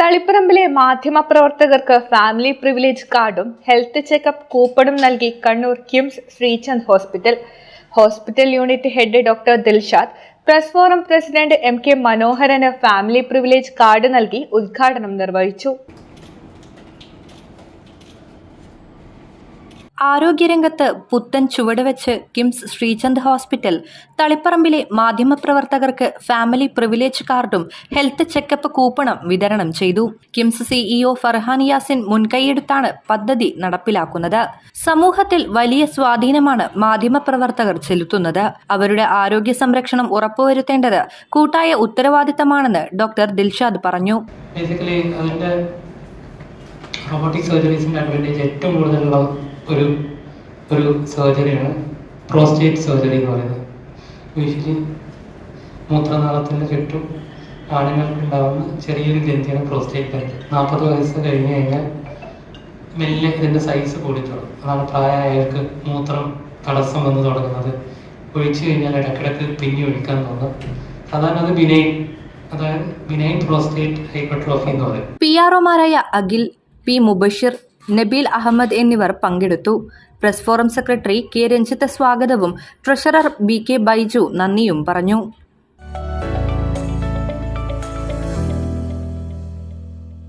തളിപ്പറമ്പിലെ മാധ്യമപ്രവർത്തകർക്ക് family privilege കാർഡും health checkup കൂപ്പണും നൽകി Kannur KIMS Sreechand hospital hospital unit head doctor Dilshad press forum president M K Manoharan family privilege card നൽകി ഉദ്ഘാടനം നിർവഹിച്ചു. ആരോഗ്യരംഗത്ത് പുത്തൻ ചുവടുവെച്ച് കിംസ് ശ്രീചന്ദ് ഹോസ്പിറ്റൽ തളിപ്പറമ്പിലെ മാധ്യമപ്രവർത്തകർക്ക് ഫാമിലി പ്രിവിലേജ് കാർഡും ഹെൽത്ത് ചെക്കപ്പ് കൂപ്പണും വിതരണം ചെയ്തു. കിംസ് സിഇഒ ഫർഹാൻ യാസിൻ മുൻകൈയെടുത്താണ് പദ്ധതി നടപ്പിലാക്കുന്നത്. സമൂഹത്തിൽ വലിയ സ്വാധീനമാണ് മാധ്യമപ്രവർത്തകർ ചെലുത്തുന്നത്. അവരുടെ ആരോഗ്യ സംരക്ഷണം ഉറപ്പുവരുത്തേണ്ടത് കൂട്ടായ ഉത്തരവാദിത്തമാണെന്ന് ഡോക്ടർ ദിൽഷാദ് പറഞ്ഞു. റോബോട്ടിക് സർജറീസിന്റെ അഡ്വാന്റേജ് ഏറ്റവും കൂടുതലുള്ള ഒരു ഒരു സർജറിയാണ് പ്രോസ്റ്റേറ്റ് സർജറി എന്ന് പറയുന്നത്. യൂഷ്വലി മൂത്രനാളത്തിന് ചുറ്റും ആണുങ്ങൾക്ക് ഉണ്ടാകുന്ന ചെറിയൊരു ഗ്രന്ഥിയാണ് പ്രോസ്റ്റേറ്റ് ഗ്രന്ഥി നാൽപ്പത് വയസ്സ് കഴിഞ്ഞ് കഴിഞ്ഞാൽ മെല്ലെ ഇതിന്റെ സൈസ് കൂടി അതാണ് പ്രായമായവർക്ക് മൂത്രം തടസ്സം വന്ന് തുടങ്ങുന്നത്. ഒഴിച്ചു കഴിഞ്ഞാൽ ഇടയ്ക്കിടയ്ക്ക് പിന്നി ഒഴിക്കാൻ തോന്നും. സാധാരണ അത് ബിനൈൻ അതായത് ബിനൈൻ പ്രോസ്റ്റേറ്റ് ഹൈപ്പർട്രോഫി എന്ന് പറയും. പി ആർഒമാരായ അഖിൽ പി മുബഷിർ നബീൽ അഹമ്മദ് എന്നിവർ പങ്കെടുത്തു. Press forum secretary K Ranjith സ്വാഗതവും ട്രഷറർ ബി കെ ബൈജു നന്ദിയും പറഞ്ഞു.